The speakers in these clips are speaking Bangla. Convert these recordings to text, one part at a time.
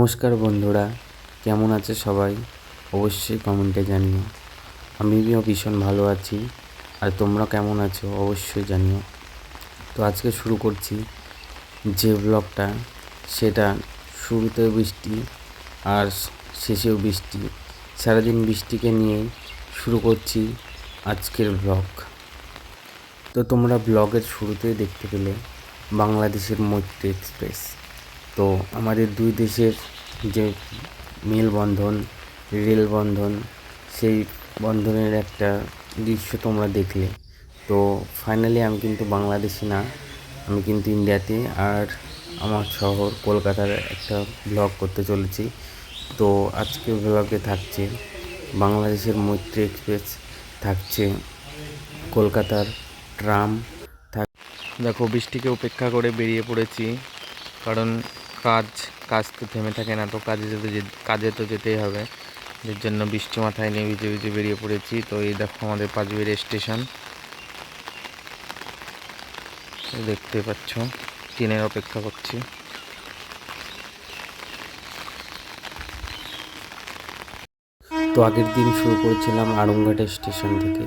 নমস্কার বন্ধুরা, কেমন আছে সবাই? অবশ্যই কমেন্টে জানিও। আমিও ভীষণ ভালো আছি, আর তোমরা কেমন আছো অবশ্যই জানিও। তো আজকে শুরু করছি যে ব্লগটা, সেটা শুরুতে বৃষ্টি আর শেষেও বৃষ্টি। সারাদিন বৃষ্টিকে নিয়ে শুরু করছি আজকের ব্লগ। তো তোমরা ব্লগের শুরুতেই দেখতে পেলে বাংলাদেশের মৈত্রী এক্সপ্রেস। তো আমাদের দুই দেশের যে মেলবন্ধন, রেলবন্ধন, সেই বন্ধনের একটা দৃশ্য তোমরা দেখলে। তো ফাইনালি আমি কিন্তু বাংলাদেশি না, আমি কিন্তু ইন্ডিয়াতে। আর আমার শহর কলকাতার একটা ব্লগ করতে চলেছি। তো আজকের ব্লগে থাকছে বাংলাদেশের মৈত্রী এক্সপ্রেস থাকছে কলকাতার ট্রাম দেখো, বৃষ্টিকে উপেক্ষা করে বেরিয়ে পড়েছি। কারণ কাজ কাজ তো থেমে থাকে না, তো কাজে যেতে কাজে তো যেতেই হবে। এর জন্য বৃষ্টি মাথায় নিয়ে ভিজে ভিজে বেরিয়ে পড়েছি। তো এই দেখো আমাদের পাঁচবিড়ি স্টেশন। দেখতে পাচ্ছ, ট্রেনের অপেক্ষা করছি। তো আগের দিন শুরু করেছিলাম আড়ংঘাটের স্টেশন থেকে।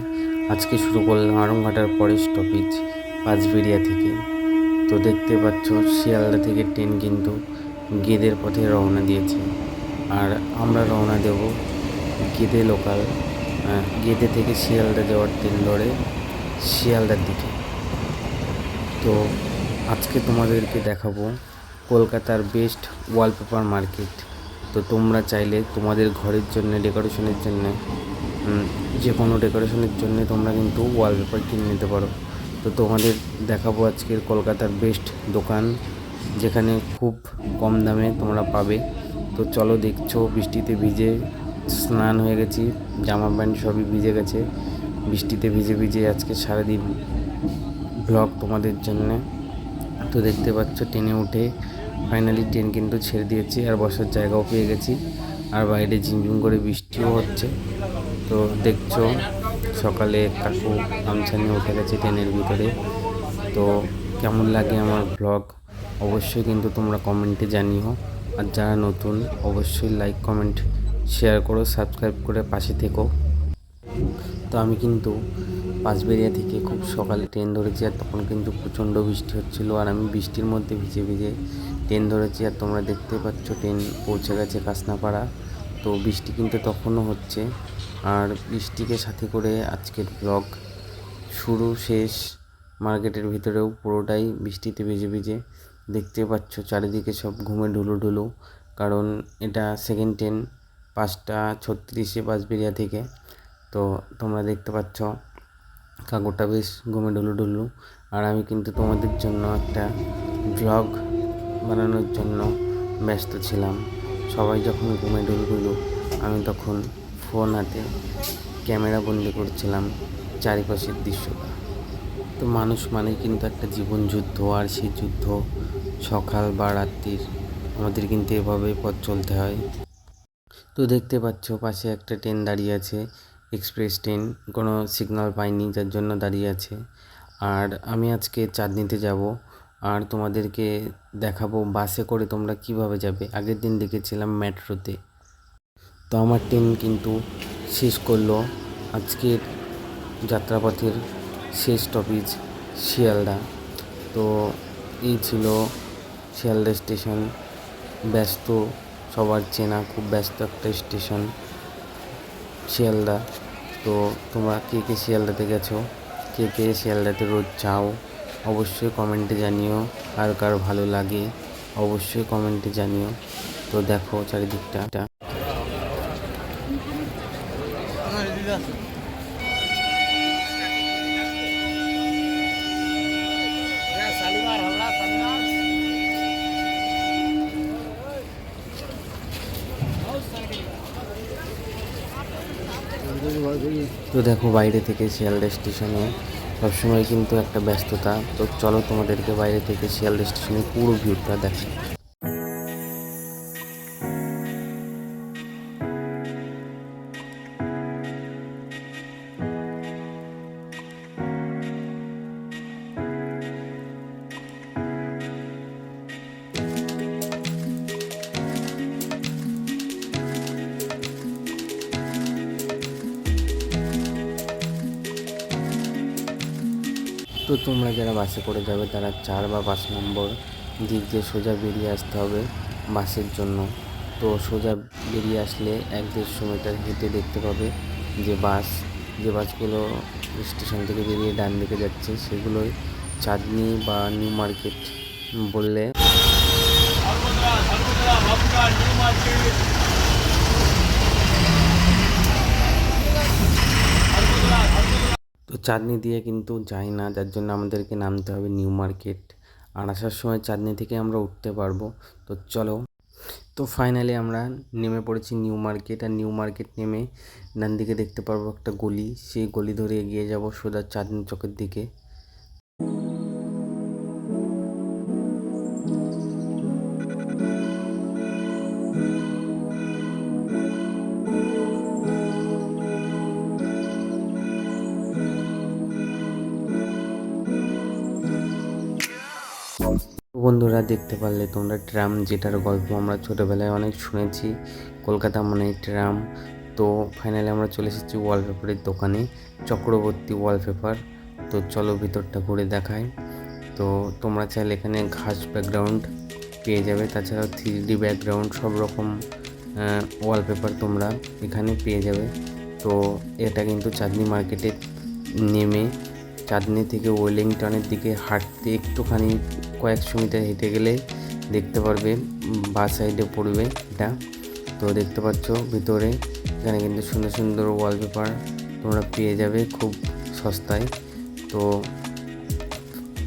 আজকে শুরু করলাম আড়ংঘাটার পরের স্টপেজ পাঁচবেড়িয়া থেকে। তো দেখতে পাচ্ছ, শিয়ালদা থেকে ট্রেন কিন্তু গেদের পথে রওনা দিয়েছে। আর আমরা রওনা দেব গেদে লোকাল গেদে থেকে শিয়ালদা যাওয়ার ট্রেন ধরে শিয়ালদার দিকে। তো আজকে তোমাদেরকে দেখাবো কলকাতার বেস্ট ওয়ালপেপার মার্কেট। তো তোমরা চাইলে তোমাদের ঘরের জন্য, ডেকোরেশনের জন্য যে কোনো ডেকোরেশনের জন্য তোমরা কিন্তু ওয়ালপেপার কিনে নিতে পারো। তো তোমাদের দেখাবো আজকের কলকাতার বেস্ট দোকান। যেখানে খুব কম দামে তোমরা পাবে। তো চলো দেখছ, বৃষ্টিতে ভিজে স্নান হয়ে গেছি, জামা প্যান্ট সবই ভিজে গেছে। বৃষ্টিতে ভিজে ভিজে আজকে সারাদিন ব্লগ তোমাদের জন্য। তো দেখতে পাচ্ছ, ট্রেনে উঠে ফাইনালি ট্রেন কিন্তু ছেড়ে দিয়েছি আর বসার জায়গাও পেয়ে গেছি। আর বাইরে ঝিমঝিম করে বৃষ্টিও হচ্ছে। তো দেখছ, সকালে কাকু গামছা নিয়ে উঠে গেছে ট্রেনের ভিতরে। তো কেমন লাগে আমার ব্লগ অবশ্যই কিন্তু তোমরা কমেন্টে জানিও। আর যারা নতুন, অবশ্যই লাইক কমেন্ট শেয়ার করো সাবস্ক্রাইব করে পাশে থেকো। তো আমি কিন্তু পাঁচবেরিয়া থেকে খুব সকালে ট্রেন ধরেছি আর তখন কিন্তু প্রচণ্ড বৃষ্টি হচ্ছিল আর আমি বৃষ্টির মধ্যে ভিজে ভিজে ট্রেন ধরেছি আর তোমরা দেখতে পাচ্ছ ট্রেন পৌঁছে গেছে কাসনাপাড়া। তো বৃষ্টি কিন্তু তখনও হচ্ছে। আর বৃষ্টিকে সাথে করে আজকের ব্লগ শুরু, শেষ। মার্কেটের ভিতরেও পুরোটাই বৃষ্টিতে ভিজে ভিজে। দেখতে পাচ্ছ চারিদিকে সব ঘুমে ঢুলু ঢুলু। কারণ এটা সেকেন্ড ট্রেন পাঁচটা ছত্রিশে বাসবেরিয়া থেকে। তো তোমরা দেখতে পাচ্ছ কাকুরটা বেশ ঘুমে ডুলু ডুলু আর আমি কিন্তু তোমাদের জন্য একটা ব্লগ বানানোর জন্য ব্যস্ত ছিলাম। সবাই যখন ঘুমে ডুলু ডুলু আমি তখন ফোন হাতে ক্যামেরা বন্দি করছিলাম চারিপাশের দৃশ্যটা। তো মানুষ মানে কিন্তু একটা জীবন যুদ্ধ, আর সেই যুদ্ধ সকাল বা রাত্রির। আমাদের কিন্তু এভাবে পথ চলতে হয়। তো দেখতে পাচ্ছ, পাশে একটা ট্রেন দাঁড়িয়ে আছে, এক্সপ্রেস ট্রেন। কোনো সিগনাল পাইনি, যার জন্য দাঁড়িয়ে আছে। আর আমি আজকে চাঁদনিতে যাব, আর তোমাদেরকে দেখাবো বাসে করে তোমরা কীভাবে যাবে। আগের দিন দেখেছিলাম মেট্রোতে। তো আমার ট্রেন কিন্তু শেষ করল। আজকের যাত্রাপথের শেষ স্টপেজ শিয়ালদা। তো এই ছিল শিয়ালদা স্টেশন। ব্যস্ত, সবার চেনা, খুব ব্যস্ত একটা স্টেশন শিয়ালদা। তো তোমরা কে কে শিয়ালদাতে গেছো? কে কে শিয়ালদাতে রোজ যাও? অবশ্যই কমেন্টে জানিও। আর কার ভালো লাগে, অবশ্যই কমেন্টে জানিও। তো দেখো চারিদিকটা। তো দেখো বাইরে থেকে শিয়ালদা স্টেশনে সবসময় কিন্তু একটা ব্যস্ততা। তো চলো তোমাদেরকে বাইরে থেকে শিয়ালদা স্টেশনে পুরো ভিউটা দেখাই। তো তোমরা যারা বাসে করে যাবে, তারা চার বা পাঁচ নম্বর দিক দিয়ে সোজা বেরিয়ে আসতে হবে বাসের জন্য। তো সোজা বেরিয়ে আসলে এক দেড়শো মিটার হেঁটে দেখতে পাবে যে বাস, যে বাসগুলো স্টেশন থেকে বেরিয়ে ডান দিকে যাচ্ছে, সেগুলোই চাঁদনি বা নিউ মার্কেট বললে তো চাঁদনি দিয়ে কিন্তু যাই না, যার জন্য আমাদেরকে নামতে হবে নিউ মার্কেট। আর আসার সময় চাঁদনি থেকে আমরা উঠতে পারব। তো চলো। তো ফাইনালি আমরা নেমে পড়েছি নিউ মার্কেট। আর নিউ মার্কেট নেমে ডান দিকে দেখতে পারব একটা গলি। সেই গলি ধরে এগিয়ে যাব সোজা চাঁদনি চকের দিকে। বন্ধুরা দেখতে পারলে, তোমরা ট্রাম যেটার গল্প আমরা ছোটোবেলায় অনেক শুনেছি, কলকাতা মানে ট্রাম। তো ফাইনালি আমরা চলে এসেছি ওয়ালপেপারের দোকানে, চক্রবর্তী ওয়ালপেপার তো চলো ভিতরটা ঘুরে দেখায় তো তোমরা চাইলে এখানে ঘাস ব্যাকগ্রাউন্ড পেয়ে যাবে, তাছাড়াও থ্রি ডি ব্যাকগ্রাউন্ড সব রকম ওয়ালপেপার তোমরা এখানে পেয়ে যাবে। তো এটা কিন্তু চাঁদনি মার্কেটে নেমে চাঁদনি থেকে ওয়েলিংটনের দিকে হাঁটতে একটুখানি কয়েকশো মিটার হেঁটে গেলে দেখতে পারবে বা সাইডে পড়বে এটা। তো দেখতে পাচ্ছ ভিতরে, এখানে কিন্তু সুন্দর সুন্দর ওয়ালপেপার তোমরা পেয়ে যাবে খুব সস্তায়। তো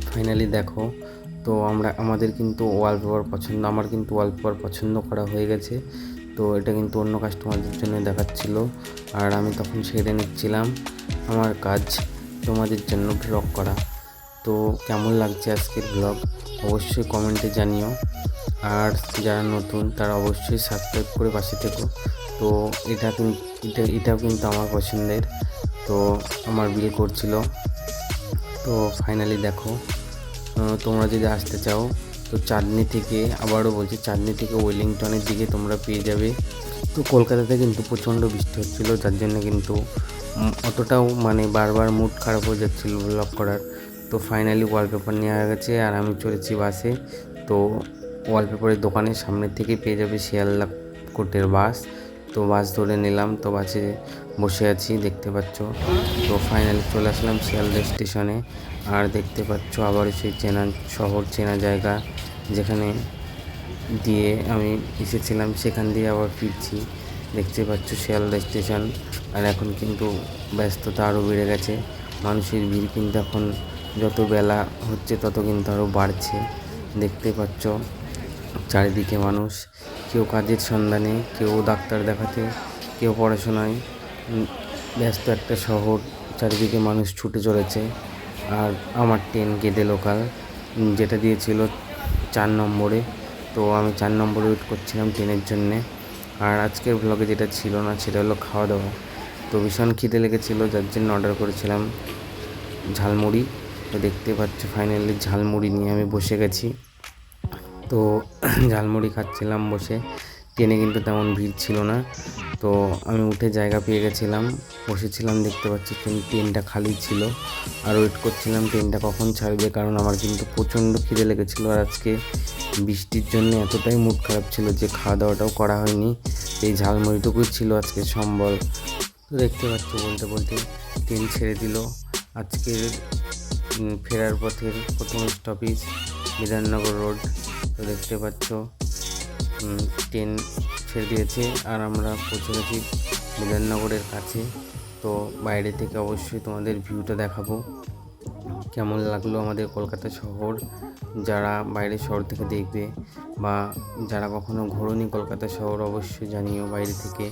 ফাইনালি দেখো, তো আমরা, আমাদের কিন্তু ওয়ালপেপার পছন্দ, আমার কিন্তু ওয়ালপেপার পছন্দ করা হয়ে গেছে। তো এটা কিন্তু অন্য কাস্টমারদের জন্য দেখাচ্ছিল, আর আমি তখন সেরে নিচ্ছিলাম। আমার কাজ তোমাদের জন্য ব্লগ করা। তো কেমন লাগছে আজকের ব্লগ অবশ্যই কমেন্টে জানিও। আর যারা নতুন, তারা অবশ্যই সাবস্ক্রাইব করে বাসে থেকো। তো এটা কিন্তু এটা, এটাও কিন্তু আমার পছন্দের। তো আমার বিয়ে করছিল। তো ফাইনালি দেখো। তোমরা যদি আসতে চাও তো চাঁদনি থেকে আবারও বলছি, চাঁদনি থেকে ওয়েলিংটনের দিকে তোমরা পেয়ে যাবে। তো কলকাতাতে কিন্তু প্রচণ্ড বৃষ্টি হচ্ছিল, যার জন্য কিন্তু অতটাও মানে বারবার মুড খারাপ হয়ে যাচ্ছিল ব্লগ করার। তো ফাইনালি ওয়ালপেপার নেওয়া গেছে আর আমি চলেছি বাসে তো ওয়ালপেপারের দোকানের সামনের থেকে পেয়ে যাবে শিয়ালদা কোর্টের বাস তো বাস ধরে নিলাম, তো বাসে বসে আছি, দেখতে পাচ্ছ। তো ফাইনালি চলে আসলাম শিয়ালদা স্টেশনে আর দেখতে পাচ্ছ আবার সেই চেনা, শহর চেনা জায়গা যেখানে দিয়ে আমি এসেছিলাম। সেখান দিয়ে আবার ফিরছি। দেখতে পাচ্ছ শিয়ালদা স্টেশন আর এখন কিন্তু ব্যস্ততা আরও বেড়ে গেছে। মানুষের ভিড় কিন্তু এখন যত বেলা হচ্ছে তত কিন্তু আরও বাড়ছে। দেখতে পাচ্ছ চারিদিকে মানুষ। কেউ কাজের সন্ধানে, কেউ ডাক্তার দেখাতে, কেউ পড়াশোনায়। ব্যস্ত একটা শহর, চারিদিকে মানুষ ছুটে চলেছে। আর আমার ট্রেন গেদে লোকাল যেটা দিয়েছিল চার নম্বরে। তো আমি চার নম্বরে ওয়েট করছিলাম ট্রেনের জন্যে। আর আজকের ব্লগে যেটা ছিল না, সেটা হলো খাওয়া দাওয়া তো ভীষণ খিদে লেগেছিলো, যার জন্য অর্ডার করেছিলাম ঝালমুড়ি। তো দেখতে পাচ্ছ ফাইনালি ঝালমুড়ি নিয়ে আমি বসে গেছি। তো ঝালমুড়ি খাচ্ছিলাম বসে। ট্রেনে কিন্তু তেমন ভিড় ছিল না। তো আমি উঠে জায়গা পেয়ে গেছিলাম। বসেছিলাম, দেখতে পাচ্ছি ট্রেনটা খালি ছিল। আর ওয়েট করছিলাম, ট্রেনটা কখন ছাড়বে? কারণ আমার কিন্তু প্রচণ্ড খিদে লেগেছিলো। আর আজকে বৃষ্টির জন্য এতটাই মুড খারাপ ছিল যে খাওয়া দাওয়াটাও করা হয়নি। এই ঝালমুড়িটুকুই ছিল আজকে সম্বল। তো দেখতে পাচ্ছ বলতে বলতে ট্রেন ছেড়ে দিল। আজকের ফেরার পথের প্রথম স্টপেজ বিধাননগর রোড তো দেখতে পাচ্ছ ট্রেন ছেড়ে দিয়েছে আর আমরা পৌঁছে গেছি বিধাননগরের কাছে। তো বাইরে থেকে অবশ্যই তোমাদের ভিউটা দেখাবো। কেমন লাগল আমাদের কলকাতা শহর? যারা বাইরের শহর থেকে দেখবে বা যারা কখনো ঘোরনি কলকাতা শহর, অবশ্যই জানিও বাইরে থেকে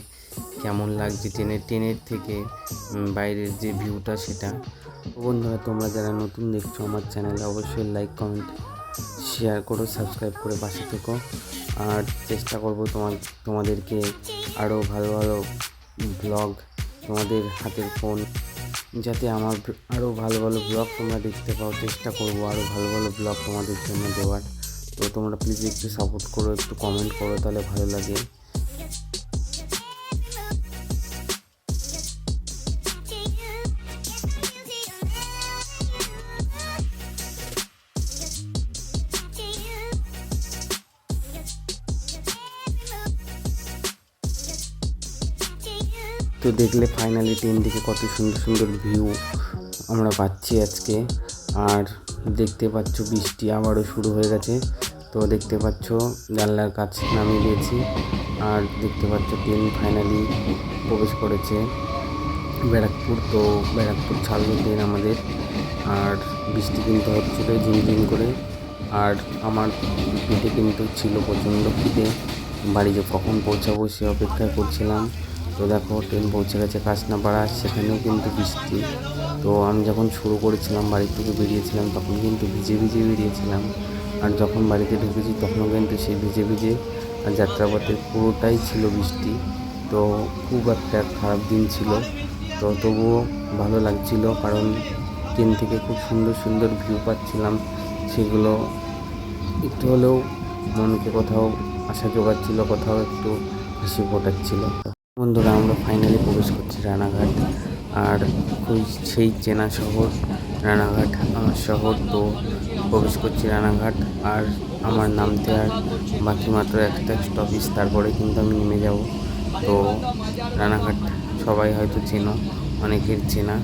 কেমন লাগছে ট্রেনের ট্রেনের থেকে বাইরের যে ভিউটা সেটা। বন্ধুরা, তোমরা যারা নতুন দেখছ আমার চ্যানেলে, অবশ্যই লাইক কমেন্ট শেয়ার করো সাবস্ক্রাইব করে পাশে থেকো। আর চেষ্টা করব তোমার, তোমাদেরকে আরও ভালো ভালো ব্লগ তোমাদের হাতের ফোন যাতে আমার আরও ভালো ভালো ব্লগ তোমরা দেখতে পাও। চেষ্টা করব আরও ভালো ভালো ব্লগ তোমাদের জন্য দেওয়ার। তো তোমরা প্লিজ একটু সাপোর্ট করো, একটু কমেন্ট করো, তাহলে ভালো লাগে। তো দেখলে ফাইনালি ট্রেন থেকে কত সুন্দর সুন্দর ভিউ আমরা পাচ্ছি আজকে। আর দেখতে পাচ্ছ বৃষ্টি আবারও শুরু হয়ে গেছে। তো দেখতে পাচ্ছ জানলার কাছ নামিয়ে দিয়েছি। আর দেখতে পাচ্ছ ট্রেন ফাইনালি প্রবেশ করেছে। ব্যারাকপুর, তো ব্যারাকপুর ছাড়লো ট্রেন আমাদের। আর বৃষ্টি কিন্তু হচ্ছিল ঝিমঝিম করে। আর আমার পেটে কিন্তু ছিল প্রচণ্ড খিদে। বাড়ি যে কখন পৌঁছাবো সে অপেক্ষা করছিলাম। তো দেখো ট্রেন পৌঁছে গেছে কাঁচনাপাড়া সেখানেও কিন্তু বৃষ্টি। তো আমি যখন শুরু করেছিলাম বাড়ি থেকে বেরিয়েছিলাম, তখন কিন্তু ভিজে ভিজে বেরিয়েছিলাম। আর যখন বাড়িতে ঢুকেছি, তখনও কিন্তু সেই ভিজে ভিজে আর যাত্রাপথে পুরোটাই ছিল বৃষ্টি। তো খুব একটা খারাপ দিন ছিল। তো তবুও ভালো লাগছিল, কারণ ট্রেন থেকে খুব সুন্দর সুন্দর ভিউ পাচ্ছিলাম। সেগুলো একটু হলেও মনকে কোথাও আশা জোগাচ্ছিল কোথাও একটু হাসি ফোটাচ্ছিল। বন্ধুরা, আমরা ফাইনালি প্রবেশ করছি রানাঘাট। আর ওই সেই চেনা শহর, রানাঘাট শহর তো প্রবেশ করছি রানাঘাট। আর আমার নামতে আর বাকি মাত্র একটা স্টপিস তারপরে কিন্তু আমি নেমে যাব। তো রানাঘাট সবাই হয়তো চেনো, অনেকের চেনা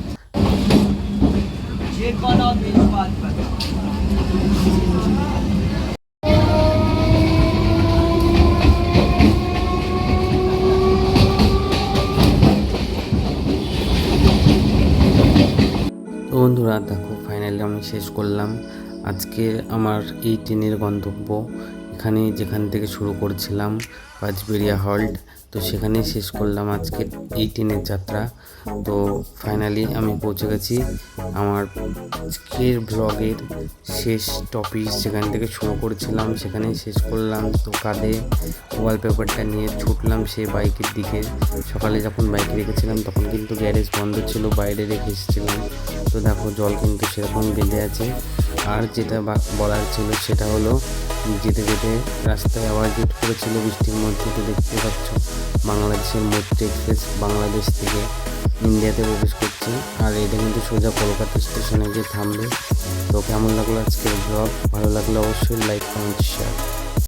তো বন্ধুরা দেখো ফাইনালি আমি শেষ করলাম। আজকে আমার এই ট্রেনের গন্তব্য। এখানে যেখান থেকে শুরু করছিলাম, পাঁচবেড়িয়া হল্ট তো সেখানেই শেষ করলাম আজকে এই ট্রেনের যাত্রা। তো ফাইনালি আমি পৌঁছে গেছি আমার আজকের ব্লগের শেষ টপিক যেখান থেকে শুরু করেছিলাম, সেখানেই শেষ করলাম। তো কাঁধে ওয়ালপেপারটা নিয়ে ছুটলাম সেই বাইকের দিকে। সকালে যখন বাইক রেখেছিলাম, তখন কিন্তু গ্যারেজ বন্ধ ছিল, বাইরে রেখে এসেছিলাম। তো দেখো, জল কিন্তু সেরকম বেঁধে আছে। আর যেটা বলার ছিল সেটা হলো, যেতে যেতে রাস্তায় আবার গেট করেছিল বৃষ্টির মধ্যে, তো দেখতে পাচ্ছ। বাংলাদেশের মধ্যে এক্সপ্রেস বাংলাদেশ থেকে ইন্ডিয়াতে প্রবেশ করছে। আর এটা কিন্তু সোজা কলকাতা স্টেশনে গিয়ে থামবে। তো কেমন লাগল আজকের ব্লগ ভালো লাগলে অবশ্যই লাইক কমেন্ট শেয়ার